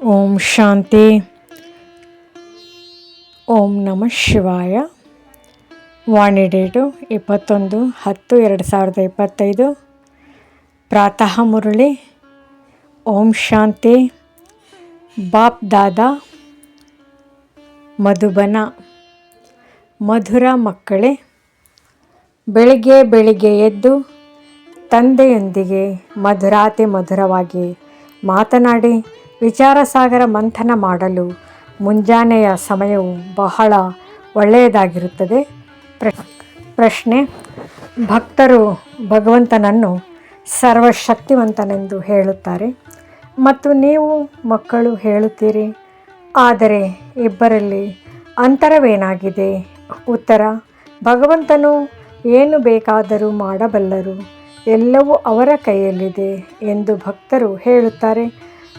ಓಂ ಶಾಂತಿ. ಓಂ ನಮಃ ಶಿವಾಯ. ವಾಣಿ ಡೇಟು ಇಪ್ಪತ್ತೊಂದು ಹತ್ತು ಎರಡು ಸಾವಿರದ ಇಪ್ಪತ್ತೈದು. ಪ್ರಾತಃ ಮುರಳಿ. ಓಂ ಶಾಂತಿ. ಬಾಪ್ ದಾದಾ. ಮಧುಬನ. ಮಧುರ ಮಕ್ಕಳೇ. ಬೆಳಿಗ್ಗೆ ಬೆಳಿಗ್ಗೆ ಎದ್ದು ತಂದೆಯೊಂದಿಗೆ ಮಧುರಾತಿ ಮಧುರವಾಗಿ ಮಾತನಾಡಿ ವಿಚಾರ ಸಾಗರ ಮಂಥನ ಮಾಡಲು ಮುಂಜಾನೆಯ ಸಮಯವು ಬಹಳ ಒಳ್ಳೆಯದಾಗಿರುತ್ತದೆ. ಪ್ರ, ಪ್ರಶ್ನೆ, ಭಕ್ತರು ಭಗವಂತನನ್ನು ಸರ್ವಶಕ್ತಿವಂತನೆಂದು ಹೇಳುತ್ತಾರೆ. ಮತ್ತು ನೀವು ಮಕ್ಕಳು ಹೇಳುತ್ತೀರಿ, ಆದರೆ ಇಬ್ಬರಲ್ಲಿ ಅಂತರವೇನಾಗಿದೆ? ಉತ್ತರ, ಭಗವಂತನು ಏನು ಬೇಕಾದರೂ ಮಾಡಬಲ್ಲರು, ಎಲ್ಲವೂ ಅವರ ಕೈಯಲ್ಲಿದೆ ಎಂದು ಭಕ್ತರು ಹೇಳುತ್ತಾರೆ.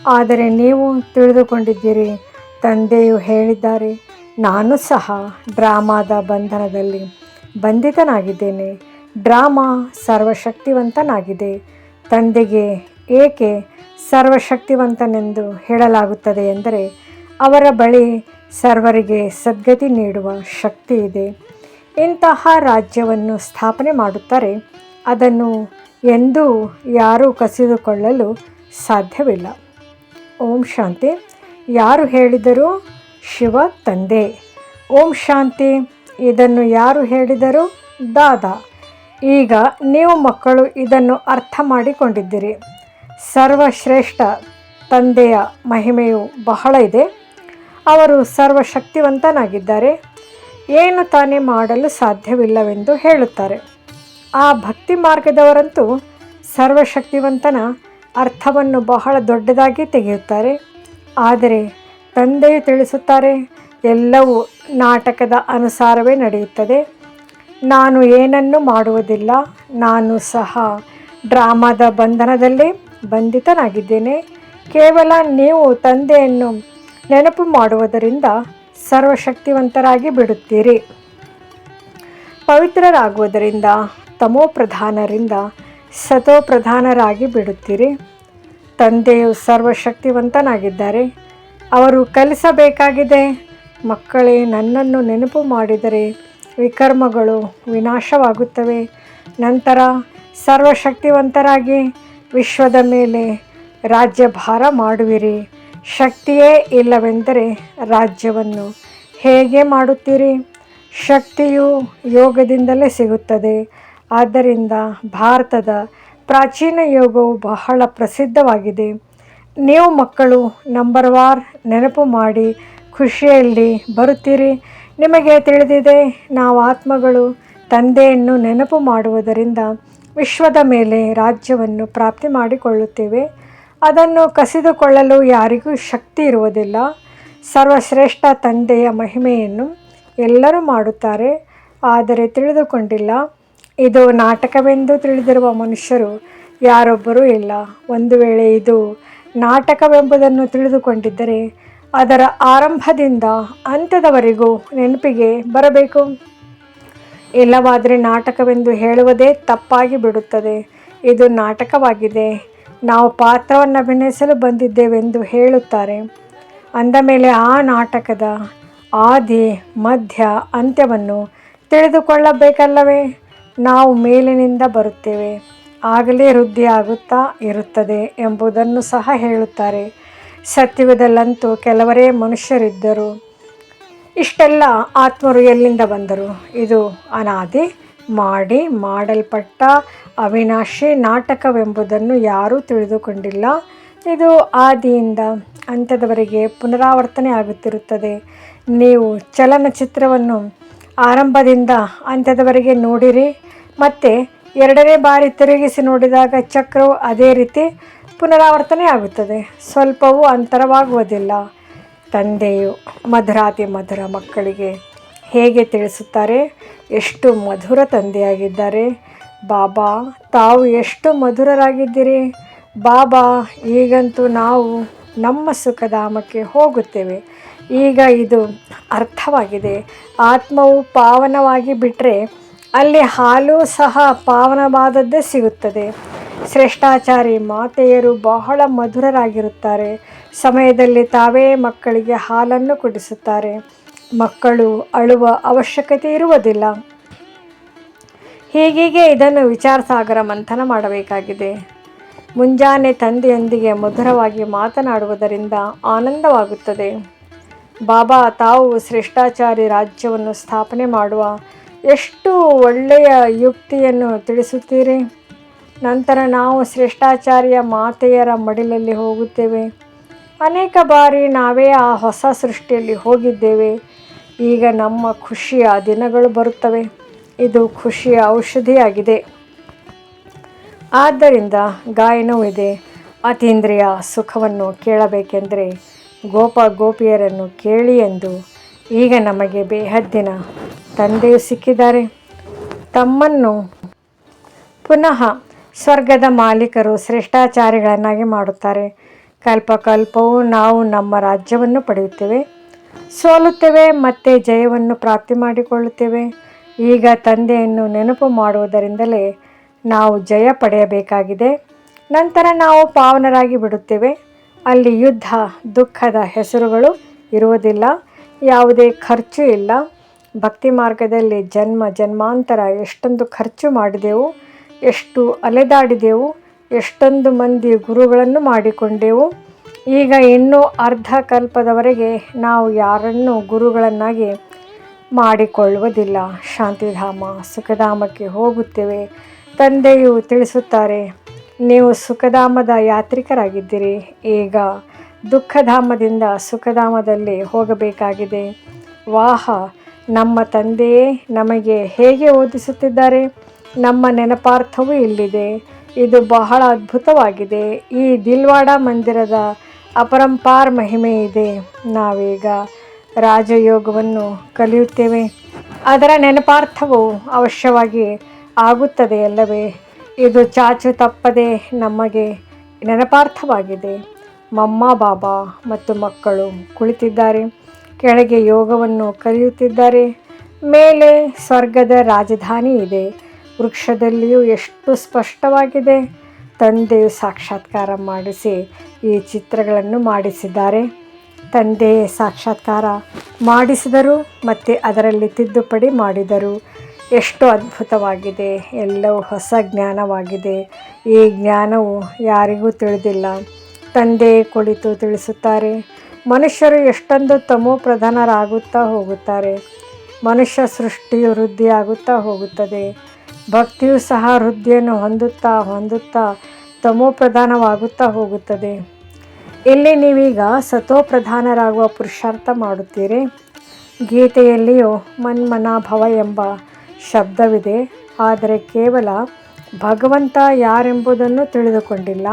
ಆದರೆ ನೀವು ತಿಳಿದುಕೊಂಡಿದ್ದೀರಿ. ತಂದೆಯು ಹೇಳಿದ್ದಾರೆ, ನಾನು ಸಹ ಡ್ರಾಮಾದ ಬಂಧನದಲ್ಲಿ ಬಂಧಿತನಾಗಿದ್ದೇನೆ. ಡ್ರಾಮಾ ಸರ್ವಶಕ್ತಿವಂತನಾಗಿದೆ. ತಂದೆಗೆ ಏಕೆ ಸರ್ವಶಕ್ತಿವಂತನೆಂದು ಹೇಳಲಾಗುತ್ತದೆ ಎಂದರೆ, ಅವರ ಬಳಿ ಸರ್ವರಿಗೆ ಸದ್ಗತಿ ನೀಡುವ ಶಕ್ತಿ ಇದೆ. ಇಂತಹ ರಾಜ್ಯವನ್ನು ಸ್ಥಾಪನೆ ಮಾಡುತ್ತಾರೆ. ಅದನ್ನು ಎಂದೂ ಯಾರೂ ಕಸಿದುಕೊಳ್ಳಲು ಸಾಧ್ಯವಿಲ್ಲ. ಓಂ ಶಾಂತಿ. ಯಾರು ಹೇಳಿದರು ಶಿವ ತಂದೆ. ಓಂ ಶಾಂತಿ. ಇದನ್ನು ಯಾರು ಹೇಳಿದರು? ದಾದಾ. ಈಗ ನೀವು ಮಕ್ಕಳು ಇದನ್ನು ಅರ್ಥ ಮಾಡಿಕೊಂಡಿದ್ದೀರಿ. ಸರ್ವಶ್ರೇಷ್ಠ ತಂದೆಯ ಮಹಿಮೆಯು ಬಹಳ ಇದೆ. ಅವರು ಸರ್ವಶಕ್ತಿವಂತನಾಗಿದ್ದಾರೆ. ಏನು ತಾನೇ ಮಾಡಲು ಸಾಧ್ಯವಿಲ್ಲವೆಂದು ಹೇಳುತ್ತಾರೆ. ಆ ಭಕ್ತಿ ಮಾರ್ಗದವರಂತೂ ಸರ್ವಶಕ್ತಿವಂತನ ಅರ್ಥವನ್ನು ಬಹಳ ದೊಡ್ಡದಾಗಿ ತೆಗೆಯುತ್ತಾರೆ. ಆದರೆ ತಂದೆಯು ತಿಳಿಸುತ್ತಾರೆ, ಎಲ್ಲವೂ ನಾಟಕದ ಅನುಸಾರವೇ ನಡೆಯುತ್ತದೆ. ನಾನು ಏನನ್ನು ಮಾಡುವುದಿಲ್ಲ, ನಾನು ಸಹ ಡ್ರಾಮಾದ ಬಂಧನದಲ್ಲೇ ಬಂಧಿತನಾಗಿದ್ದೇನೆ. ಕೇವಲ ನೀವು ತಂದೆಯನ್ನು ನೆನಪು ಮಾಡುವುದರಿಂದ ಸರ್ವಶಕ್ತಿವಂತರಾಗಿ ಬಿಡುತ್ತೀರಿ. ಪವಿತ್ರರಾಗುವುದರಿಂದ ತಮೋಪ್ರಧಾನರಿಂದ ಸತೋಪ್ರಧಾನರಾಗಿ ಬಿಡುತ್ತೀರಿ. ತಂದೆಯು ಸರ್ವಶಕ್ತಿವಂತನಾಗಿದ್ದಾರೆ. ಅವರು ಕಲಿಸಬೇಕಾಗಿದೆ. ಮಕ್ಕಳೇ, ನನ್ನನ್ನು ನೆನಪು ಮಾಡಿದರೆ ವಿಕರ್ಮಗಳು ವಿನಾಶವಾಗುತ್ತವೆ. ನಂತರ ಸರ್ವಶಕ್ತಿವಂತರಾಗಿ ವಿಶ್ವದ ಮೇಲೆ ರಾಜ್ಯಭಾರ ಮಾಡುವಿರಿ. ಶಕ್ತಿಯೇ ಇಲ್ಲವೆಂದರೆ ರಾಜ್ಯವನ್ನು ಹೇಗೆ ಮಾಡುತ್ತೀರಿ? ಶಕ್ತಿಯು ಯೋಗದಿಂದಲೇ ಸಿಗುತ್ತದೆ. ಆದ್ದರಿಂದ ಭಾರತದ ಪ್ರಾಚೀನ ಯೋಗವು ಬಹಳ ಪ್ರಸಿದ್ಧವಾಗಿದೆ. ನೀವು ಮಕ್ಕಳು ನಂಬರ್ ವಾರ್ ನೆನಪು ಮಾಡಿ ಖುಷಿಯಲ್ಲಿ ಬರುತ್ತೀರಿ. ನಿಮಗೆ ತಿಳಿದಿದೆ, ನಾವು ಆತ್ಮಗಳು ತಂದೆಯನ್ನು ನೆನಪು ಮಾಡುವುದರಿಂದ ವಿಶ್ವದ ಮೇಲೆ ರಾಜ್ಯವನ್ನು ಪ್ರಾಪ್ತಿ ಮಾಡಿಕೊಳ್ಳುತ್ತೇವೆ. ಅದನ್ನು ಕಸಿದುಕೊಳ್ಳಲು ಯಾರಿಗೂ ಶಕ್ತಿ ಇರುವುದಿಲ್ಲ. ಸರ್ವಶ್ರೇಷ್ಠ ತಂದೆಯ ಮಹಿಮೆಯನ್ನು ಎಲ್ಲರೂ ಮಾಡುತ್ತಾರೆ. ಆದರೆ ತಿಳಿದುಕೊಂಡಿಲ್ಲ. ಇದು ನಾಟಕವೆಂದು ತಿಳಿದಿರುವ ಮನುಷ್ಯರು ಯಾರೊಬ್ಬರೂ ಇಲ್ಲ. ಒಂದು ವೇಳೆ ಇದು ನಾಟಕವೆಂಬುದನ್ನು ತಿಳಿದುಕೊಂಡಿದ್ದರೆ ಅದರ ಆರಂಭದಿಂದ ಅಂತ್ಯದವರೆಗೂ ನೆನಪಿಗೆ ಬರಬೇಕು. ಇಲ್ಲವಾದರೆ ನಾಟಕವೆಂದು ಹೇಳುವುದೇ ತಪ್ಪಾಗಿ ಬಿಡುತ್ತದೆ. ಇದು ನಾಟಕವಾಗಿದೆ. ನಾವು ಪಾತ್ರವನ್ನು ಅಭಿನಯಿಸಲು ಬಂದಿದ್ದೇವೆಂದು ಹೇಳುತ್ತಾರೆ. ಅಂದ ಮೇಲೆ ಆ ನಾಟಕದ ಆದಿ, ಮಧ್ಯ, ಅಂತ್ಯವನ್ನು ತಿಳಿದುಕೊಳ್ಳಬೇಕಲ್ಲವೇ? ನಾವು ಮೇಲಿನಿಂದ ಬರುತ್ತೇವೆ. ಆಗಲೇ ವೃದ್ಧಿ ಆಗುತ್ತಾ ಇರುತ್ತದೆ ಎಂಬುದನ್ನು ಸಹ ಹೇಳುತ್ತಾರೆ. ಸತ್ಯವದಲ್ಲಂತೂ ಕೆಲವರೇ ಮನುಷ್ಯರಿದ್ದರು. ಇಷ್ಟೆಲ್ಲ ಆತ್ಮರು ಎಲ್ಲಿಂದ ಬಂದರು? ಇದು ಅನಾದಿ ಮಾಡಿ ಮಾಡಲ್ಪಟ್ಟ ಅವಿನಾಶಿ ನಾಟಕವೆಂಬುದನ್ನು ಯಾರೂ ತಿಳಿದುಕೊಂಡಿಲ್ಲ. ಇದು ಆದಿಯಿಂದ ಅಂತ್ಯದವರೆಗೆ ಪುನರಾವರ್ತನೆ ಆಗುತ್ತಿರುತ್ತದೆ. ನೀವು ಚಲನಚಿತ್ರವನ್ನು ಆರಂಭದಿಂದ ಅಂತ್ಯದವರೆಗೆ ನೋಡಿರಿ. ಮತ್ತು ಎರಡನೇ ಬಾರಿ ತಿರುಗಿಸಿ ನೋಡಿದಾಗ ಚಕ್ರವು ಅದೇ ರೀತಿ ಪುನರಾವರ್ತನೆ ಆಗುತ್ತದೆ. ಸ್ವಲ್ಪವೂ ಅಂತರವಾಗುವುದಿಲ್ಲ. ತಂದೆಯು ಮಧುರಾತಿ ಮಧುರ ಮಕ್ಕಳಿಗೆ ಹೇಗೆ ತಿಳಿಸುತ್ತಾರೆ? ಎಷ್ಟು ಮಧುರ ತಂದೆಯಾಗಿದ್ದಾರೆ. ಬಾಬಾ, ತಾವು ಎಷ್ಟು ಮಧುರರಾಗಿದ್ದೀರಿ? ಬಾಬಾ, ಈಗಂತೂ ನಾವು ನಮ್ಮ ಸುಖಧಾಮಕ್ಕೆ ಹೋಗುತ್ತೇವೆ. ಈಗ ಇದು ಅರ್ಥವಾಗಿದೆ. ಆತ್ಮವು ಪಾವನವಾಗಿ ಬಿಟ್ಟರೆ ಅಲ್ಲಿ ಹಾಲು ಸಹ ಪಾವನವಾದದ್ದೇ ಸಿಗುತ್ತದೆ. ಶ್ರೇಷ್ಠಾಚಾರಿ ಮಾತೆಯರು ಬಹಳ ಮಧುರರಾಗಿರುತ್ತಾರೆ. ಸಮಯದಲ್ಲಿ ತಾವೇ ಮಕ್ಕಳಿಗೆ ಹಾಲನ್ನು ಕುಡಿಸುತ್ತಾರೆ. ಮಕ್ಕಳು ಅಳುವ ಅವಶ್ಯಕತೆ ಇರುವುದಿಲ್ಲ. ಹೀಗೀಗೆ ಇದನ್ನು ವಿಚಾರಸಾಗರ ಮಂಥನ ಮಾಡಬೇಕಾಗಿದೆ. ಮುಂಜಾನೆ ತಂದೆಯೊಂದಿಗೆ ಮಧುರವಾಗಿ ಮಾತನಾಡುವುದರಿಂದ ಆನಂದವಾಗುತ್ತದೆ. ಬಾಬಾ, ತಾವು ಶ್ರೇಷ್ಠಾಚಾರಿ ರಾಜ್ಯವನ್ನು ಸ್ಥಾಪನೆ ಮಾಡುವ ಎಷ್ಟು ಒಳ್ಳೆಯ ಯುಕ್ತಿಯನ್ನು ತಿಳಿಸುತ್ತೀರಿ? ನಂತರ ನಾವು ಶ್ರೇಷ್ಠಾಚಾರ್ಯ ಮಾತೆಯರ ಮಡಿಲಲ್ಲಿ ಹೋಗುತ್ತೇವೆ. ಅನೇಕ ಬಾರಿ ನಾವೇ ಆ ಹೊಸ ಸೃಷ್ಟಿಯಲ್ಲಿ ಹೋಗಿದ್ದೇವೆ. ಈಗ ನಮ್ಮ ಖುಷಿಯ ದಿನಗಳು ಬರುತ್ತವೆ. ಇದು ಖುಷಿಯ ಔಷಧಿಯಾಗಿದೆ. ಆದ್ದರಿಂದ ಗಾಯನವಿದೆ ಅತೀಂದ್ರಿಯ ಸುಖವನ್ನು ಕೇಳಬೇಕೆಂದರೆ ಗೋಪ ಗೋಪಿಯರನ್ನು ಕೇಳಿ ಎಂದು ಈಗ ನಮಗೆ ಬೇಹದ್ದಿನ ತಂದೆಯು ಸಿಕ್ಕಿದ್ದಾರೆ. ತಮ್ಮನ್ನು ಪುನಃ ಸ್ವರ್ಗದ ಮಾಲೀಕರು ಶ್ರೇಷ್ಠಾಚಾರಿಗಳನ್ನಾಗಿ ಮಾಡುತ್ತಾರೆ. ಕಲ್ಪಕಲ್ಪವು ನಾವು ನಮ್ಮ ರಾಜ್ಯವನ್ನು ಪಡೆಯುತ್ತೇವೆ. ಸೋಲುತ್ತೇವೆ, ಮತ್ತೆ ಜಯವನ್ನು ಪ್ರಾಪ್ತಿ ಮಾಡಿಕೊಳ್ಳುತ್ತೇವೆ. ಈಗ ತಂದೆಯನ್ನು ನೆನಪು ಮಾಡುವುದರಿಂದಲೇ ನಾವು ಜಯ ಪಡೆಯಬೇಕಾಗಿದೆ. ನಂತರ ನಾವು ಪಾವನರಾಗಿ ಬಿಡುತ್ತೇವೆ. ಅಲ್ಲಿ ಯುದ್ಧ, ದುಃಖದ ಹೆಸರುಗಳು ಇರುವುದಿಲ್ಲ. ಯಾವುದೇ ಖರ್ಚು ಇಲ್ಲ. ಭಕ್ತಿ ಮಾರ್ಗದಲ್ಲಿ ಜನ್ಮ, ಜನ್ಮಾಂತರ ಎಷ್ಟೊಂದು ಖರ್ಚು ಮಾಡಿದೆವು, ಎಷ್ಟು ಅಲೆದಾಡಿದೆವು, ಎಷ್ಟೊಂದು ಮಂದಿ ಗುರುಗಳನ್ನು ಮಾಡಿಕೊಂಡೆವು. ಈಗ ಇನ್ನೂ ಅರ್ಧ ಕಲ್ಪದವರೆಗೆ ನಾವು ಯಾರನ್ನು ಗುರುಗಳನ್ನಾಗಿ ಮಾಡಿಕೊಳ್ಳುವುದಿಲ್ಲ. ಶಾಂತಿಧಾಮ, ಸುಖಧಾಮಕ್ಕೆ ಹೋಗುತ್ತೇವೆ. ತಂದೆಯು ತಿಳಿಸುತ್ತಾರೆ ನೀವು ಸುಖಧಾಮದ ಯಾತ್ರಿಕರಾಗಿದ್ದೀರಿ, ಈಗ ದುಃಖಧಾಮದಿಂದ ಸುಖಧಾಮದಲ್ಲಿ ಹೋಗಬೇಕಾಗಿದೆ. ವಾಹ, ನಮ್ಮ ತಂದೆಯೇ ನಮಗೆ ಹೇಗೆ ಓದಿಸುತ್ತಿದ್ದಾರೆ? ನಮ್ಮ ನೆನಪಾರ್ಥವೂ ಇಲ್ಲಿದೆ. ಇದು ಬಹಳ ಅದ್ಭುತವಾಗಿದೆ. ಈ ದಿಲ್ವಾಡ ಮಂದಿರದ ಅಪರಂಪಾರ ಮಹಿಮೆ ಇದೆ. ನಾವೀಗ ರಾಜಯೋಗವನ್ನು ಕಲಿಯುತ್ತೇವೆ. ಅದರ ನೆನಪಾರ್ಥವು ಅವಶ್ಯವಾಗಿ ಆಗುತ್ತದೆ ಅಲ್ಲವೇ? ಇದು ಚಾಚು ತಪ್ಪದೆ ನಮಗೆ ನೆನಪಾರ್ಥವಾಗಿದೆ. ಮಮ್ಮ, ಬಾಬಾ ಮತ್ತು ಮಕ್ಕಳು ಕುಳಿತಿದ್ದಾರೆ. ಕೆಳಗೆ ಯೋಗವನ್ನು ಕಲಿಯುತ್ತಿದ್ದಾರೆ. ಮೇಲೆ ಸ್ವರ್ಗದ ರಾಜಧಾನಿ ಇದೆ. ವೃಕ್ಷದಲ್ಲಿಯೂ ಎಷ್ಟು ಸ್ಪಷ್ಟವಾಗಿದೆ. ತಂದೆಯು ಸಾಕ್ಷಾತ್ಕಾರ ಮಾಡಿಸಿ ಈ ಚಿತ್ರಗಳನ್ನು ಮಾಡಿಸಿದ್ದಾರೆ. ತಂದೆ ಸಾಕ್ಷಾತ್ಕಾರ ಮಾಡಿಸಿದರು ಮತ್ತು ಅದರಲ್ಲಿ ತಿದ್ದುಪಡಿ ಮಾಡಿದರು. ಎಷ್ಟು ಅದ್ಭುತವಾಗಿದೆ, ಎಲ್ಲವೂ ಹೊಸ ಜ್ಞಾನವಾಗಿದೆ. ಈ ಜ್ಞಾನವು ಯಾರಿಗೂ ತಿಳಿದಿಲ್ಲ. ತಂದೆ ಕುಳಿತು ತಿಳಿಸುತ್ತಾರೆ, ಮನುಷ್ಯರು ಎಷ್ಟೊಂದು ತಮೋ ಪ್ರಧಾನರಾಗುತ್ತಾ ಹೋಗುತ್ತಾರೆ. ಮನುಷ್ಯ ಸೃಷ್ಟಿಯು ವೃದ್ಧಿಯಾಗುತ್ತಾ ಹೋಗುತ್ತದೆ. ಭಕ್ತಿಯು ಸಹ ವೃದ್ಧಿಯನ್ನು ಹೊಂದುತ್ತಾ ಹೊಂದುತ್ತಾ ತಮೋ ಪ್ರಧಾನವಾಗುತ್ತಾ ಹೋಗುತ್ತದೆ. ಇಲ್ಲಿ ನೀವೀಗ ಸತೋ ಪ್ರಧಾನರಾಗುವ ಪುರುಷಾರ್ಥ ಮಾಡುತ್ತೀರಿ. ಗೀತೆಯಲ್ಲಿಯೂ ಮನ್ಮನಾಭವ ಎಂಬ ಶಬ್ದವಿದೆ, ಆದರೆ ಕೇವಲ ಭಗವಂತ ಯಾರೆಂಬುದನ್ನು ತಿಳಿದುಕೊಂಡಿಲ್ಲ.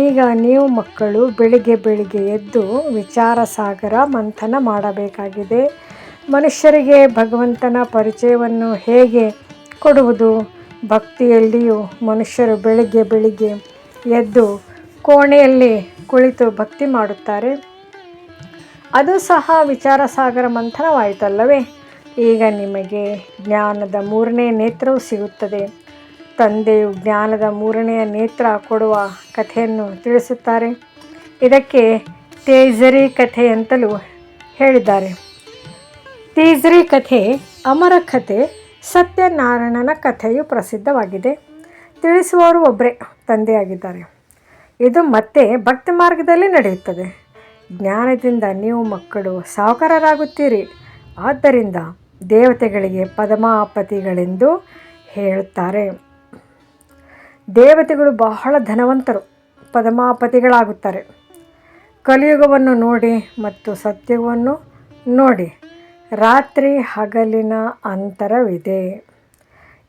ಈಗ ನೀವು ಮಕ್ಕಳು ಬೆಳಿಗ್ಗೆ ಬೆಳಿಗ್ಗೆ ಎದ್ದು ವಿಚಾರ ಸಾಗರ ಮಂಥನ ಮಾಡಬೇಕಾಗಿದೆ. ಮನುಷ್ಯರಿಗೆ ಭಗವಂತನ ಪರಿಚಯವನ್ನು ಹೇಗೆ ಕೊಡುವುದು? ಭಕ್ತಿಯಲ್ಲಿಯೂ ಮನುಷ್ಯರು ಬೆಳಿಗ್ಗೆ ಬೆಳಿಗ್ಗೆ ಎದ್ದು ಕೋಣೆಯಲ್ಲಿ ಕುಳಿತು ಭಕ್ತಿ ಮಾಡುತ್ತಾರೆ. ಅದು ಸಹ ವಿಚಾರ ಸಾಗರ ಮಂಥನವಾಯಿತಲ್ಲವೇ? ಈಗ ನಿಮಗೆ ಜ್ಞಾನದ ಮೂರನೇ ನೇತ್ರವು ಸಿಗುತ್ತದೆ. ತಂದೆಯು ಜ್ಞಾನದ ಮೂರನೆಯ ನೇತ್ರ ಕೊಡುವ ಕಥೆಯನ್ನು ತಿಳಿಸುತ್ತಾರೆ. ಇದಕ್ಕೆ ತೇಜರಿ ಕಥೆ ಅಂತಲೂ ಹೇಳಿದ್ದಾರೆ. ತೇಜರಿ ಕಥೆ ಅಮರ ಕಥೆ, ಸತ್ಯನಾರಾಯಣನ ಕಥೆಯು ಪ್ರಸಿದ್ಧವಾಗಿದೆ. ತಿಳಿಸುವವರು ಒಬ್ಬರೇ ತಂದೆಯಾಗಿದ್ದಾರೆ. ಇದು ಮತ್ತೆ ಭಕ್ತಿ ಮಾರ್ಗದಲ್ಲಿ ನಡೆಯುತ್ತದೆ. ಜ್ಞಾನದಿಂದ ನೀವು ಮಕ್ಕಳು ಸಾಹುಕಾರರಾಗುತ್ತೀರಿ ಆದ್ದರಿಂದ ದೇವತೆಗಳಿಗೆ ಪದಮಾಪತಿಗಳೆಂದು ಹೇಳುತ್ತಾರೆ. ದೇವತೆಗಳು ಬಹಳ ಧನವಂತರು, ಪದಮಾಪತಿಗಳಾಗುತ್ತಾರೆ. ಕಲಿಯುಗವನ್ನು ನೋಡಿ ಮತ್ತು ಸತ್ಯವನ್ನು ನೋಡಿ, ರಾತ್ರಿ ಹಗಲಿನ ಅಂತರವಿದೆ.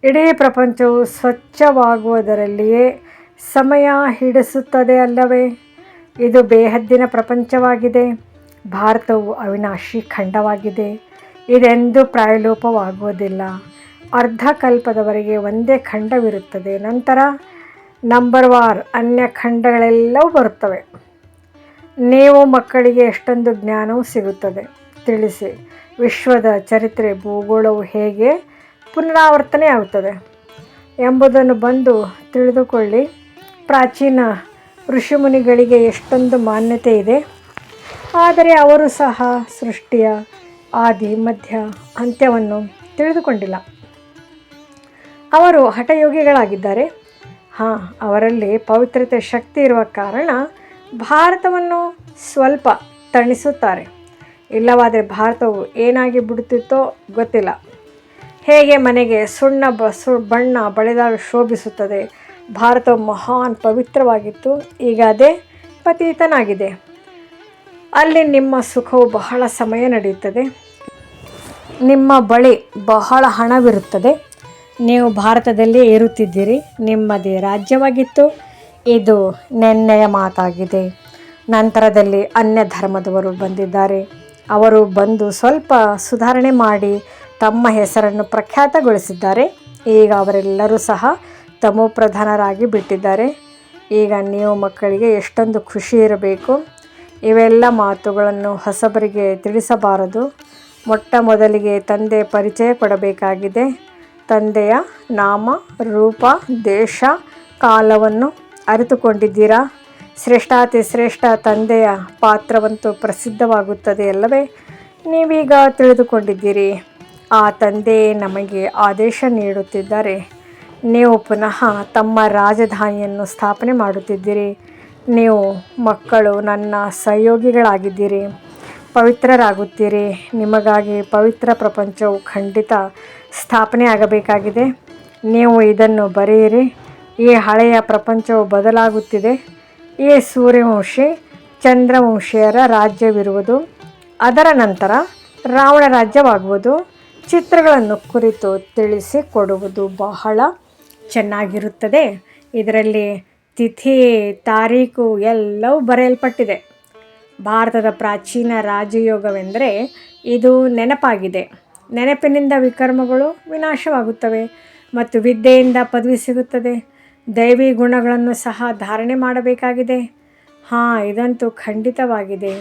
ಇಡೀ ಪ್ರಪಂಚವು ಸ್ವಚ್ಛವಾಗುವುದರಲ್ಲಿಯೇ ಸಮಯ ಹಿಡಿಸುತ್ತದೆ ಅಲ್ಲವೇ? ಇದು ಬೇಹದ್ದಿನ ಪ್ರಪಂಚವಾಗಿದೆ. ಭಾರತವು ಅವಿನಾಶಿ ಖಂಡವಾಗಿದೆ. ಇದೆಂದು ಪ್ರಾಯಲೋಪವಾಗುವುದಿಲ್ಲ. ಅರ್ಧಕಲ್ಪದವರೆಗೆ ಒಂದೇ ಖಂಡವಿರುತ್ತದೆ. ನಂತರ ನಂಬರ್ ವಾರ್, ಅನ್ಯ ಖಂಡಗಳೆಲ್ಲವೂ ಬರುತ್ತವೆ. ನೀವು ಮಕ್ಕಳಿಗೆ ಎಷ್ಟೊಂದು ಜ್ಞಾನವೂ ಸಿಗುತ್ತದೆ. ತಿಳಿಸಿ, ವಿಶ್ವದ ಚರಿತ್ರೆ, ಭೂಗೋಳವು ಹೇಗೆ ಪುನರಾವರ್ತನೆ ಆಗುತ್ತದೆ ಎಂಬುದನ್ನು ಬಂದು ತಿಳಿದುಕೊಳ್ಳಿ. ಪ್ರಾಚೀನ ಋಷಿಮುನಿಗಳಿಗೆ ಎಷ್ಟೊಂದು ಮಾನ್ಯತೆ ಇದೆ. ಆದರೆ ಅವರು ಸಹ ಸೃಷ್ಟಿಯ ಆದಿ, ಮಧ್ಯ, ಅಂತ್ಯವನ್ನು ತಿಳಿದುಕೊಂಡಿಲ್ಲ. ಅವರು ಹಠಯೋಗಿಗಳಾಗಿದ್ದಾರೆ. ಹಾಂ, ಅವರಲ್ಲಿ ಪವಿತ್ರತೆ, ಶಕ್ತಿ ಇರುವ ಕಾರಣ ಭಾರತವನ್ನು ಸ್ವಲ್ಪ ತಣಿಸುತ್ತಾರೆ. ಇಲ್ಲವಾದರೆ ಭಾರತವು ಏನಾಗಿ ಬಿಡುತ್ತಿತ್ತೋ ಗೊತ್ತಿಲ್ಲ. ಹೇಗೆ ಮನೆಗೆ ಸುಣ್ಣ ಬ, ಸು, ಬಣ್ಣ ಬಳಿದಾಗ ಶೋಭಿಸುತ್ತದೆ. ಭಾರತವು ಮಹಾನ್ ಪವಿತ್ರವಾಗಿತ್ತು. ಈಗ ಅದೇ ಪತೀತನಾಗಿದೆ. ಅಲ್ಲಿ ನಿಮ್ಮ ಸುಖವು ಬಹಳ ಸಮಯ ನಡೆಯುತ್ತದೆ. ನಿಮ್ಮ ಬಳಿ ಬಹಳ ಹಣವಿರುತ್ತದೆ. ನೀವು ಭಾರತದಲ್ಲಿ ಇರುತ್ತಿದ್ದೀರಿ. ನಿಮ್ಮದೇ ರಾಜ್ಯವಾಗಿತ್ತು. ಇದು ನೆನ್ನೆಯ ಮಾತಾಗಿದೆ. ನಂತರದಲ್ಲಿ ಅನ್ಯ ಧರ್ಮದವರು ಬಂದಿದ್ದಾರೆ. ಅವರು ಬಂದು ಸ್ವಲ್ಪ ಸುಧಾರಣೆ ಮಾಡಿ ತಮ್ಮ ಹೆಸರನ್ನು ಪ್ರಖ್ಯಾತಗೊಳಿಸಿದ್ದಾರೆ. ಈಗ ಅವರೆಲ್ಲರೂ ಸಹ ತಮೋ ಪ್ರಧಾನರಾಗಿ ಬಿಟ್ಟಿದ್ದಾರೆ. ಈಗ ನೀವು ಮಕ್ಕಳಿಗೆ ಎಷ್ಟೊಂದು ಖುಷಿ ಇರಬೇಕು. ಇವೆಲ್ಲ ಮಾತುಗಳನ್ನು ಹೊಸಬರಿಗೆ ತಿಳಿಸಬಾರದು. ಮೊಟ್ಟ ಮೊದಲಿಗೆ ತಂದೆ ಪರಿಚಯ ಕೊಡಬೇಕಾಗಿದೆ. ತಂದೆಯ ನಾಮ, ರೂಪ, ದೇಶ, ಕಾಲವನ್ನು ಅರಿತುಕೊಂಡಿದ್ದೀರಾ? ಶ್ರೇಷ್ಠಾತಿ ಶ್ರೇಷ್ಠ ತಂದೆಯ ಪಾತ್ರವಂತೂ ಪ್ರಸಿದ್ಧವಾಗುತ್ತದೆ ಅಲ್ಲವೇ? ನೀವೀಗ ತಿಳಿದುಕೊಂಡಿದ್ದೀರಿ. ಆ ತಂದೆ ನಮಗೆ ಆದೇಶ ನೀಡುತ್ತಿದ್ದಾರೆ. ನೀವು ಪುನಃ ತಮ್ಮ ರಾಜಧಾನಿಯನ್ನು ಸ್ಥಾಪನೆ ಮಾಡುತ್ತಿದ್ದೀರಿ. ನೀವು ಮಕ್ಕಳು, ನನ್ನ ಸಹಯೋಗಿಗಳಾಗಿದ್ದೀರಿ, ಪವಿತ್ರರಾಗುತ್ತೀರಿ. ನಿಮಗಾಗಿ ಪವಿತ್ರ ಪ್ರಪಂಚವು ಖಂಡಿತ ಸ್ಥಾಪನೆ ಆಗಬೇಕಾಗಿದೆ ನೀವು ಇದನ್ನು ಬರೆಯಿರಿ. ಈ ಹಳೆಯ ಪ್ರಪಂಚವು ಬದಲಾಗುತ್ತಿದೆ. ಈ ಸೂರ್ಯವಂಶಿ ಚಂದ್ರವಂಶಿಯರ ರಾಜ್ಯವಿರುವುದು, ಅದರ ನಂತರ ರಾವಣ ರಾಜ್ಯವಾಗುವುದು, ಚಿತ್ರಗಳನ್ನು ಕುರಿತು ತಿಳಿಸಿಕೊಡುವುದು ಬಹಳ ಚೆನ್ನಾಗಿರುತ್ತದೆ. ಇದರಲ್ಲಿ ತಿಥಿ, ತಾರೀಕು ಎಲ್ಲವೂ ಬರೆಯಲ್ಪಟ್ಟಿದೆ. ಭಾರತದ ಪ್ರಾಚೀನ ರಾಜಯೋಗವೆಂದರೆ ಇದು ನೆನಪಾಗಿದೆ. ನೆನಪಿನಿಂದ ವಿಕರ್ಮಗಳು ವಿನಾಶವಾಗುತ್ತವೆ ಮತ್ತು ವಿದ್ಯೆಯಿಂದ ಪದವಿ ಸಿಗುತ್ತದೆ. ದೈವಿ ಗುಣಗಳನ್ನು ಸಹ ಧಾರಣೆ ಮಾಡಬೇಕಾಗಿದೆ. ಹಾಂ, ಇದಂತೂ ಖಂಡಿತವಾಗಿದೆ.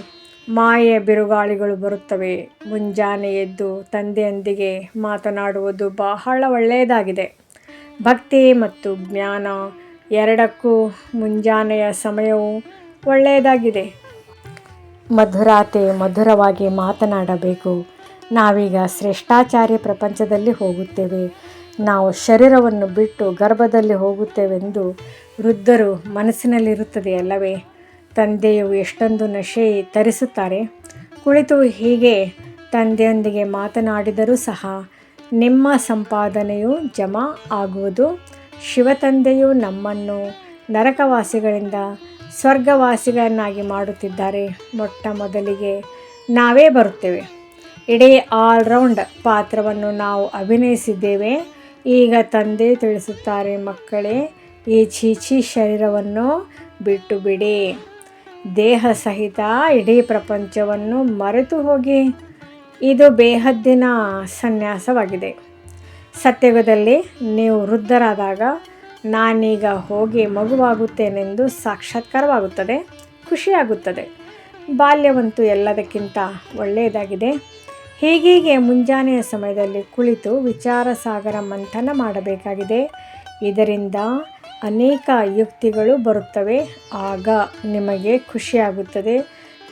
ಮಾಯೆಯ ಬಿರುಗಾಳಿಗಳು ಬರುತ್ತವೆ. ಮುಂಜಾನೆ ಎದ್ದು ತಂದೆಯೊಂದಿಗೆ ಮಾತನಾಡುವುದು ಬಹಳ ಒಳ್ಳೆಯದಾಗಿದೆ. ಭಕ್ತಿ ಮತ್ತು ಜ್ಞಾನ ಎರಡಕ್ಕೂ ಮುಂಜಾನೆಯ ಸಮಯವು ಒಳ್ಳೆಯದಾಗಿದೆ. ಮಧುರಾತೆ ಮಧುರವಾಗಿ ಮಾತನಾಡಬೇಕು. ನಾವೀಗ ಶ್ರೇಷ್ಠಾಚಾರ್ಯ ಪ್ರಪಂಚದಲ್ಲಿ ಹೋಗುತ್ತೇವೆ. ನಾವು ಶರೀರವನ್ನು ಬಿಟ್ಟು ಗರ್ಭದಲ್ಲಿ ಹೋಗುತ್ತೇವೆಂದು ವೃದ್ಧರು ಮನಸ್ಸಿನಲ್ಲಿರುತ್ತದೆ ಅಲ್ಲವೇ? ತಂದೆಯು ಎಷ್ಟೊಂದು ನಶೆ ತರಿಸುತ್ತಾರೆ. ಕುಳಿತು ಹೀಗೆ ತಂದೆಯೊಂದಿಗೆ ಮಾತನಾಡಿದರೂ ಸಹ ನಿಮ್ಮ ಸಂಪಾದನೆಯು ಜಮಾ ಆಗುವುದು ಶಿವತಂದೆಯು ನಮ್ಮನ್ನು ನರಕವಾಸಿಗಳಿಂದ ಸ್ವರ್ಗವಾಸಿಗಳನ್ನಾಗಿ ಮಾಡುತ್ತಿದ್ದಾರೆ. ಮೊಟ್ಟ ಮೊದಲಿಗೆ ನಾವೇ ಬರುತ್ತೇವೆ. ಇಡೀ ಆಲ್ರೌಂಡ್ ಪಾತ್ರವನ್ನು ನಾವು ಅಭಿನಯಿಸಿದ್ದೇವೆ. ಈಗ ತಂದೆ ತಿಳಿಸುತ್ತಾರೆ, ಮಕ್ಕಳೇ, ಈ ಚೀಚಿ ಶರೀರವನ್ನು ಬಿಟ್ಟು ಬಿಡಿ ದೇಹ ಸಹಿತ ಇಡೀ ಪ್ರಪಂಚವನ್ನು ಮರೆತು ಹೋಗಿ ಇದು ಬೇಹದ್ದಿನ ಸನ್ಯಾಸವಾಗಿದೆ. ಸತ್ಯಯುಗದಲ್ಲಿ ನೀವು ವೃದ್ಧರಾದಾಗ ನಾನೀಗ ಹೋಗಿ ಮಗುವಾಗುತ್ತೇನೆಂದು ಸಾಕ್ಷಾತ್ಕಾರವಾಗುತ್ತದೆ, ಖುಷಿಯಾಗುತ್ತದೆ. ಬಾಲ್ಯವಂತೂ ಎಲ್ಲದಕ್ಕಿಂತ ಒಳ್ಳೆಯದಾಗಿದೆ. ಹೀಗೀಗೆ ಮುಂಜಾನೆಯ ಸಮಯದಲ್ಲಿ ಕುಳಿತು ವಿಚಾರ ಸಾಗರ ಮಂಥನ ಮಾಡಬೇಕಾಗಿದೆ. ಇದರಿಂದ ಅನೇಕ ಯುಕ್ತಿಗಳು ಬರುತ್ತವೆ. ಆಗ ನಿಮಗೆ ಖುಷಿಯಾಗುತ್ತದೆ.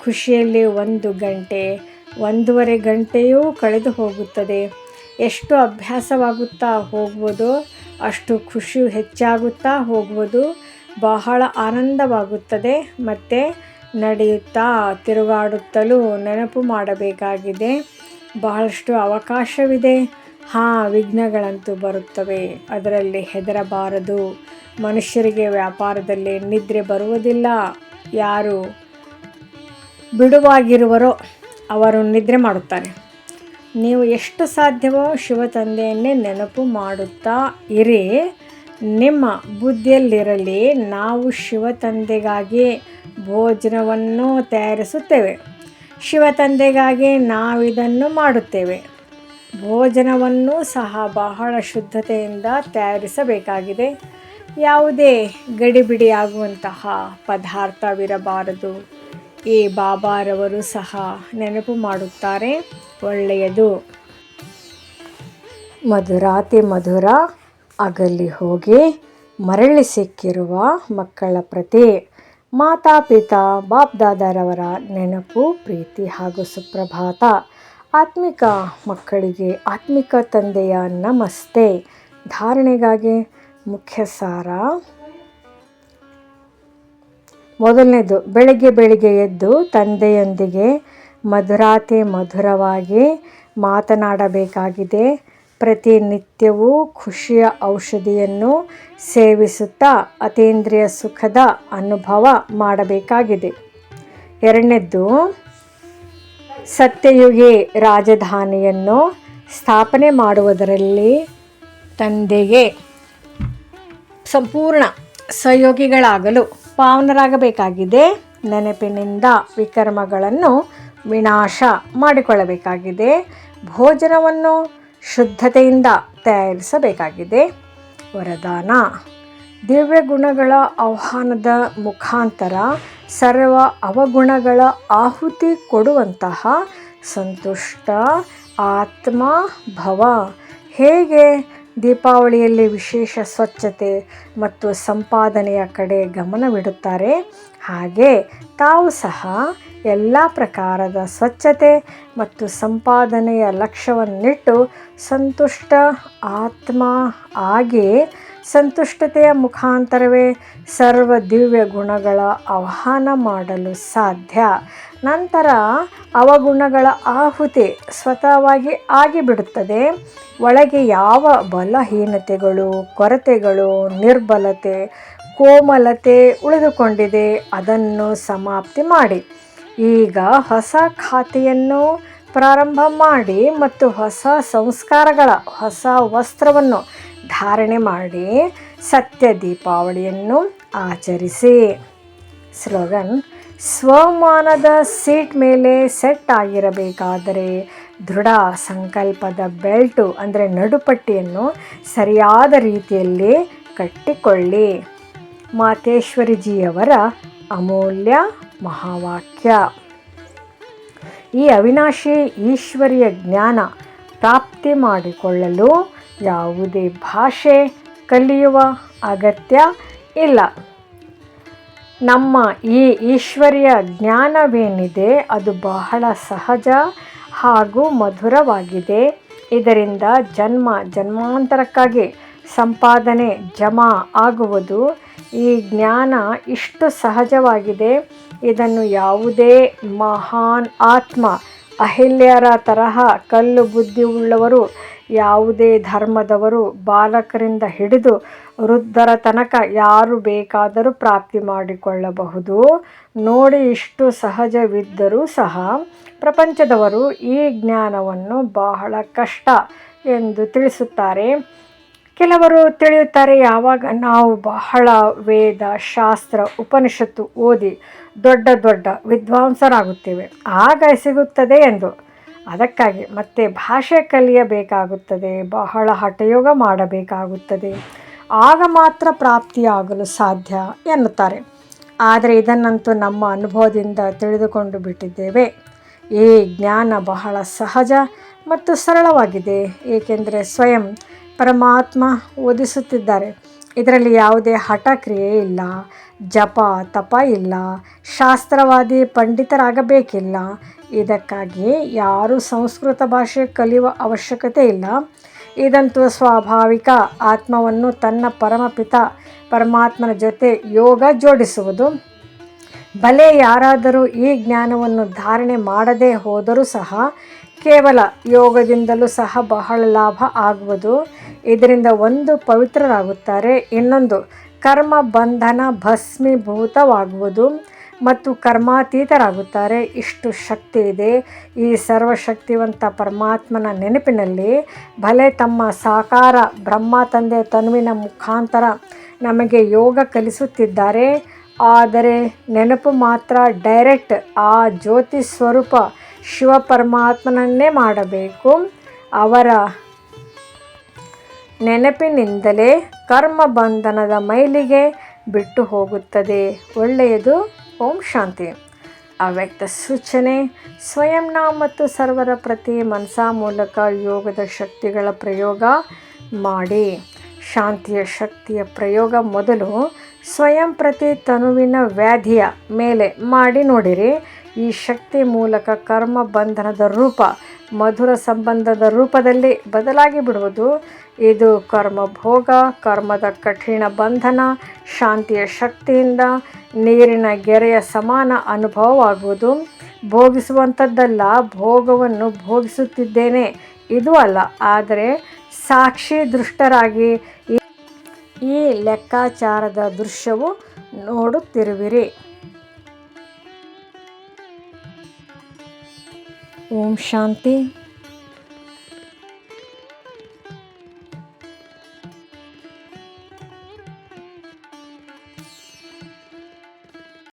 ಖುಷಿಯಲ್ಲಿ ಒಂದು ಗಂಟೆ, ಒಂದೂವರೆ ಗಂಟೆಯೂ ಕಳೆದು ಹೋಗುತ್ತದೆ ಎಷ್ಟು ಅಭ್ಯಾಸವಾಗುತ್ತಾ ಹೋಗ್ಬೋದು, ಅಷ್ಟು ಖುಷಿ ಹೆಚ್ಚಾಗುತ್ತಾ ಹೋಗ್ಬೋದು, ಬಹಳ ಆನಂದವಾಗುತ್ತದೆ ಮತ್ತು ನಡೆಯುತ್ತಾ ತಿರುಗಾಡುತ್ತಲೂ ನೆನಪು ಮಾಡಬೇಕಾಗಿದೆ. ಬಹಳಷ್ಟು ಅವಕಾಶವಿದೆ. ಹಾಂ, ವಿಘ್ನಗಳಂತೂ ಬರುತ್ತವೆ. ಅದರಲ್ಲಿ ಹೆದರಬಾರದು. ಮನುಷ್ಯರಿಗೆ ವ್ಯಾಪಾರದಲ್ಲಿ ನಿದ್ರೆ ಬರುವುದಿಲ್ಲ. ಯಾರು ಬಿಡುವಾಗಿರುವರೋ ಅವರು ನಿದ್ರೆ ಮಾಡುತ್ತಾರೆ. ನೀವು ಎಷ್ಟು ಸಾಧ್ಯವೋ ಶಿವ ತಂದೆಯನ್ನೇ ನೆನಪು ಮಾಡುತ್ತಾ ಇರಿ. ನಿಮ್ಮ ಬುದ್ಧಿಯಲ್ಲಿರಲಿ, ನಾವು ಶಿವ ತಂದೆಗಾಗಿ ಭೋಜನವನ್ನು ತಯಾರಿಸುತ್ತೇವೆ. ಶಿವ ತಂದೆಗಾಗಿ ನಾವಿದನ್ನು ಮಾಡುತ್ತೇವೆ. ಭೋಜನವನ್ನು ಸಹ ಬಹಳ ಶುದ್ಧತೆಯಿಂದ ತಯಾರಿಸಬೇಕಾಗಿದೆ. ಯಾವುದೇ ಗಡಿಬಿಡಿಯಾಗುವಂತಹ ಪದಾರ್ಥವಿರಬಾರದು. ಈ ಬಾಬಾರವರು ಸಹ ನೆನಪು ಮಾಡುತ್ತಾರೆ. ಒಳ್ಳೆಯದು. ಮಧುರಾತಿ ಮಧುರ, ಅಗಲಿ ಹೋಗಿ ಮರಳಿ ಸಿಕ್ಕಿರುವ ಮಕ್ಕಳ ಪ್ರತಿ ಮಾತಾಪಿತಾ ಬಾಪ್ದಾದರವರ ನೆನಪು, ಪ್ರೀತಿ ಹಾಗೂ ಸುಪ್ರಭಾತ. ಆತ್ಮಿಕ ಮಕ್ಕಳಿಗೆ ಆತ್ಮಿಕ ತಂದೆಯ ನಮಸ್ತೆ. ಧಾರಣೆಗಾಗಿ ಮುಖ್ಯ ಸಾರ. ಮೊದಲನೇದು, ಬೆಳಗ್ಗೆ ಬೆಳಿಗ್ಗೆ ಎದ್ದು ತಂದೆಯೊಂದಿಗೆ ಮಧುರಾತಿ ಮಧುರವಾಗಿ ಮಾತನಾಡಬೇಕಾಗಿದೆ. ಪ್ರತಿನಿತ್ಯವೂ ಖುಷಿಯ ಔಷಧಿಯನ್ನು ಸೇವಿಸುತ್ತಾ ಅತೀಂದ್ರಿಯ ಸುಖದ ಅನುಭವ ಮಾಡಬೇಕಾಗಿದೆ. ಎರಡನೇದ್ದು, ಸತ್ಯಯುಗಿ ರಾಜಧಾನಿಯನ್ನು ಸ್ಥಾಪನೆ ಮಾಡುವುದರಲ್ಲಿ ತಂದೆಗೆ ಸಂಪೂರ್ಣ ಸಹಯೋಗಿಗಳಾಗಲು ಪಾವನರಾಗಬೇಕಾಗಿದೆ. ನೆನಪಿನಿಂದ ವಿಕರ್ಮಗಳನ್ನು ವಿನಾಶ ಮಾಡಿಕೊಳ್ಳಬೇಕಾಗಿದೆ. ಭೋಜನವನ್ನು ಶುದ್ಧತೆಯಿಂದ ತಯಾರಿಸಬೇಕಾಗಿದೆ. ವರದಾನ. ದಿವ್ಯ ಗುಣಗಳ ಆಹ್ವಾನದ ಮುಖಾಂತರ ಸರ್ವ ಅವಗುಣಗಳ ಆಹುತಿ ಕೊಡುವಂತಹ ಸಂತುಷ್ಟ ಆತ್ಮ ಭವ. ಹೇಗೆ? ದೀಪಾವಳಿಯಲ್ಲಿ ವಿಶೇಷ ಸ್ವಚ್ಛತೆ ಮತ್ತು ಸಂಪಾದನೆಯ ಕಡೆ ಗಮನವಿಡುತ್ತಾರೆ. ಹಾಗೆ ತಾವು ಸಹ ಎಲ್ಲ ಪ್ರಕಾರದ ಸ್ವಚ್ಛತೆ ಮತ್ತು ಸಂಪಾದನೆಯ ಲಕ್ಷ್ಯವನ್ನಿಟ್ಟು ಸಂತುಷ್ಟ ಆತ್ಮ ಆಗಿ ಸಂತುಷ್ಟತೆಯ ಮುಖಾಂತರವೇ ಸರ್ವ ದಿವ್ಯ ಗುಣಗಳ ಆಹ್ವಾನ ಮಾಡಲು ಸಾಧ್ಯ. ನಂತರ ಅವಗುಣಗಳ ಆಹುತಿ ಸ್ವತಃವಾಗಿ ಆಗಿಬಿಡುತ್ತದೆ. ಒಳಗೆ ಯಾವ ಬಲಹೀನತೆಗಳು, ಕೊರತೆಗಳು, ನಿರ್ಬಲತೆ, ಕೋಮಲತೆ ಉಳಿದುಕೊಂಡಿದೆ ಅದನ್ನು ಸಮಾಪ್ತಿ ಮಾಡಿ. ಈಗ ಹೊಸ ಖಾತೆಯನ್ನು ಪ್ರಾರಂಭ ಮಾಡಿ ಮತ್ತು ಹೊಸ ಸಂಸ್ಕಾರಗಳ ಹೊಸ ವಸ್ತ್ರವನ್ನು ಧಾರಣೆ ಮಾಡಿ ಸತ್ಯ ದೀಪಾವಳಿಯನ್ನು ಆಚರಿಸಿ. ಸ್ಲೋಗನ್, ಸ್ವಮಾನದ ಸೀಟ್ ಮೇಲೆ ಸೆಟ್ ಆಗಿರಬೇಕಾದರೆ ದೃಢ ಸಂಕಲ್ಪದ ಬೆಲ್ಟು ಅಂದರೆ ನಡುಪಟ್ಟಿಯನ್ನು ಸರಿಯಾದ ರೀತಿಯಲ್ಲಿ ಕಟ್ಟಿಕೊಳ್ಳಿ. ಮಾತೇಶ್ವರಿಜಿಯವರ ಅಮೂಲ್ಯ ಮಹಾವಾಕ್ಯ. ಈ ಅವಿನಾಶಿ ಈಶ್ವರಿಯ ಜ್ಞಾನ ಪ್ರಾಪ್ತಿ ಮಾಡಿಕೊಳ್ಳಲು ಯಾವುದೇ ಭಾಷೆ ಕಲಿಯುವ ಅಗತ್ಯ ಇಲ್ಲ. ನಮ್ಮ ಈ ಈಶ್ವರಿಯ ಜ್ಞಾನವೇನಿದೆ ಅದು ಬಹಳ ಸಹಜ ಹಾಗೂ ಮಧುರವಾಗಿದೆ. ಇದರಿಂದ ಜನ್ಮ ಜನ್ಮಾಂತರಕ್ಕಾಗಿ ಸಂಪಾದನೆ ಜಮಾ ಆಗುವುದು. ಈ ಜ್ಞಾನ ಇಷ್ಟು ಸಹಜವಾಗಿದೆ ಇದನ್ನು ಯಾವುದೇ ಮಹಾನ್ ಆತ್ಮ, ಅಹಿಲ್ಯರ ತರಹ ಕಲ್ಲು ಬುದ್ಧಿ ಉಳ್ಳವರು, ಯಾವುದೇ ಧರ್ಮದವರು ಬಾಲಕರಿಂದ ಹಿಡಿದು ವೃದ್ಧರ ತನಕ ಯಾರು ಬೇಕಾದರೂ ಪ್ರಾಪ್ತಿ ಮಾಡಿಕೊಳ್ಳಬಹುದು. ನೋಡಿ, ಇಷ್ಟು ಸಹಜವಿದ್ದರೂ ಸಹ ಪ್ರಪಂಚದವರು ಈ ಜ್ಞಾನವನ್ನು ಬಹಳ ಕಷ್ಟ ಎಂದು ತಿಳಿಸುತ್ತಾರೆ. ಕೆಲವರು ತಿಳಿಯುತ್ತಾರೆ, ಯಾವಾಗ ನಾವು ಬಹಳ ವೇದ, ಶಾಸ್ತ್ರ, ಉಪನಿಷತ್ತು ಓದಿ ದೊಡ್ಡ ದೊಡ್ಡ ವಿದ್ವಾಂಸರಾಗುತ್ತೇವೆ. ಆಗ ಸಿಗುತ್ತದೆ ಎಂದು. ಅದಕ್ಕಾಗಿ ಮತ್ತೆ ಭಾಷೆ ಕಲಿಯಬೇಕಾಗುತ್ತದೆ, ಬಹಳ ಹಠಯೋಗ ಮಾಡಬೇಕಾಗುತ್ತದೆ. ಆಗ ಮಾತ್ರ ಪ್ರಾಪ್ತಿಯಾಗಲು ಸಾಧ್ಯ ಎನ್ನುತ್ತಾರೆ. ಆದರೆ ಇದನ್ನಂತೂ ನಮ್ಮ ಅನುಭವದಿಂದ ತಿಳಿದುಕೊಂಡು ಬಿಟ್ಟಿದ್ದೇವೆ. ಈ ಜ್ಞಾನ ಬಹಳ ಸಹಜ ಮತ್ತು ಸರಳವಾಗಿದೆ, ಏಕೆಂದರೆ ಸ್ವಯಂ ಪರಮಾತ್ಮ ಓದಿಸುತ್ತಿದ್ದಾರೆ. ಇದರಲ್ಲಿ ಯಾವುದೇ ಹಠ ಕ್ರಿಯೆ ಇಲ್ಲ, ಜಪ ತಪ ಇಲ್ಲ, ಶಾಸ್ತ್ರವಾದಿ ಪಂಡಿತರಾಗಬೇಕಿಲ್ಲ. ಇದಕ್ಕಾಗಿ ಯಾರು ಸಂಸ್ಕೃತ ಭಾಷೆ ಕಲಿಯುವ ಅವಶ್ಯಕತೆ ಇಲ್ಲ. ಇದಂತೂ ಸ್ವಾಭಾವಿಕ. ಆತ್ಮವನ್ನು ತನ್ನ ಪರಮಪಿತ ಪರಮಾತ್ಮನ ಜೊತೆ ಯೋಗ ಜೋಡಿಸುವುದು. ಬಲೆ ಯಾರಾದರೂ ಈ ಜ್ಞಾನವನ್ನು ಧಾರಣೆ ಮಾಡದೇ ಹೋದರೂ ಸಹ ಕೇವಲ ಯೋಗದಿಂದಲೂ ಸಹ ಬಹಳ ಲಾಭ ಆಗುವುದು. ಇದರಿಂದ ಒಂದು ಪವಿತ್ರರಾಗುತ್ತಾರೆ, ಇನ್ನೊಂದು ಕರ್ಮ ಬಂಧನ ಭಸ್ಮೀಭೂತವಾಗುವುದು ಮತ್ತು ಕರ್ಮಾತೀತರಾಗುತ್ತಾರೆ. ಇಷ್ಟು ಶಕ್ತಿ ಇದೆ. ಈ ಸರ್ವಶಕ್ತಿವಂತ ಪರಮಾತ್ಮನ ನೆನಪಿನಲ್ಲಿ ಭಲೆ ತಮ್ಮ ಸಾಕಾರ ಬ್ರಹ್ಮ ತಂದೆ ತನುವಿನ ಮುಖಾಂತರ ನಮಗೆ ಯೋಗ ಕಲಿಸುತ್ತಿದ್ದಾರೆ. ಆದರೆ ನೆನಪು ಮಾತ್ರ ಡೈರೆಕ್ಟ್ ಆ ಜ್ಯೋತಿ ಸ್ವರೂಪ ಶಿವ ಪರಮಾತ್ಮನನ್ನೇ ಮಾಡಬೇಕು. ಅವರ ನೆನಪಿನಿಂದಲೇ ಕರ್ಮ ಬಂಧನದ ಮೈಲಿಗೆ ಬಿಟ್ಟು ಹೋಗುತ್ತದೆ. ಒಳ್ಳೆಯದು. ಓಂ ಶಾಂತಿ. ಅವ್ಯಕ್ತ ಸೂಚನೆ. ಸ್ವಯಂನ ಮತ್ತು ಸರ್ವರ ಪ್ರತಿ ಮನಸಾ ಮೂಲಕ ಯೋಗದ ಶಕ್ತಿಗಳ ಪ್ರಯೋಗ ಮಾಡಿ. ಶಾಂತಿಯ ಶಕ್ತಿಯ ಪ್ರಯೋಗ ಮೊದಲು ಸ್ವಯಂ ಪ್ರತಿ ತನುವಿನ ವ್ಯಾಧಿಯ ಮೇಲೆ ಮಾಡಿ ನೋಡಿರಿ. ಈ ಶಕ್ತಿ ಮೂಲಕ ಕರ್ಮ ಬಂಧನದ ರೂಪ, ಮಧುರ ಸಂಬಂಧದ ರೂಪದಲ್ಲಿ ಬದಲಾಗಿ ಬಿಡುವುದು. ಇದು ಕರ್ಮ ಭೋಗ, ಕರ್ಮದ ಕಠಿಣ ಬಂಧನ, ಶಾಂತಿಯ ಶಕ್ತಿಯಿಂದ ನೀರಿನ ಗೆರೆಯ ಸಮಾನ ಅನುಭವವಾಗುವುದು. ಭೋಗಿಸುವಂಥದ್ದಲ್ಲ, ಭೋಗವನ್ನು ಭೋಗಿಸುತ್ತಿದ್ದೇನೆ. ಇದು ಅಲ್ಲ, ಆದರೆ ಸಾಕ್ಷಿ ದೃಷ್ಟರಾಗಿ ಈ- ಲೆಕ್ಕಾಚಾರದ ದೃಶ್ಯವು ನೋಡುತ್ತಿರುವಿರಿ. ಓಂ ಶಾಂತಿ